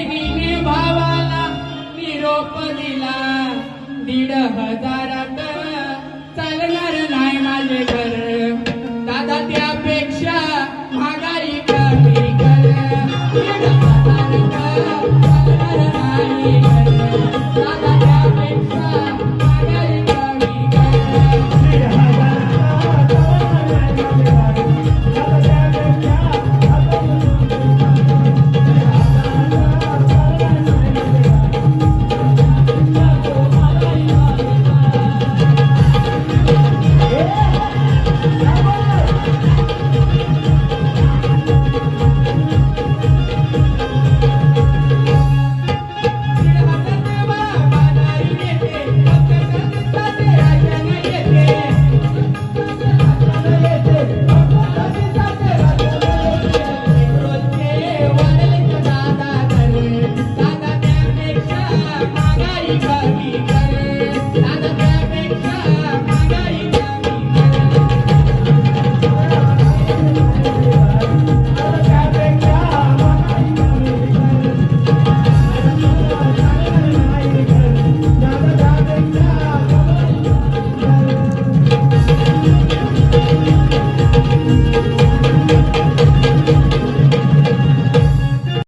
बहिणीने भावाला निरोप दिला. दीड हजारात चालणार नाही माझे घर. दादा त्यापेक्षा महागाई कमी कर. दीड हजारात चालणार नाही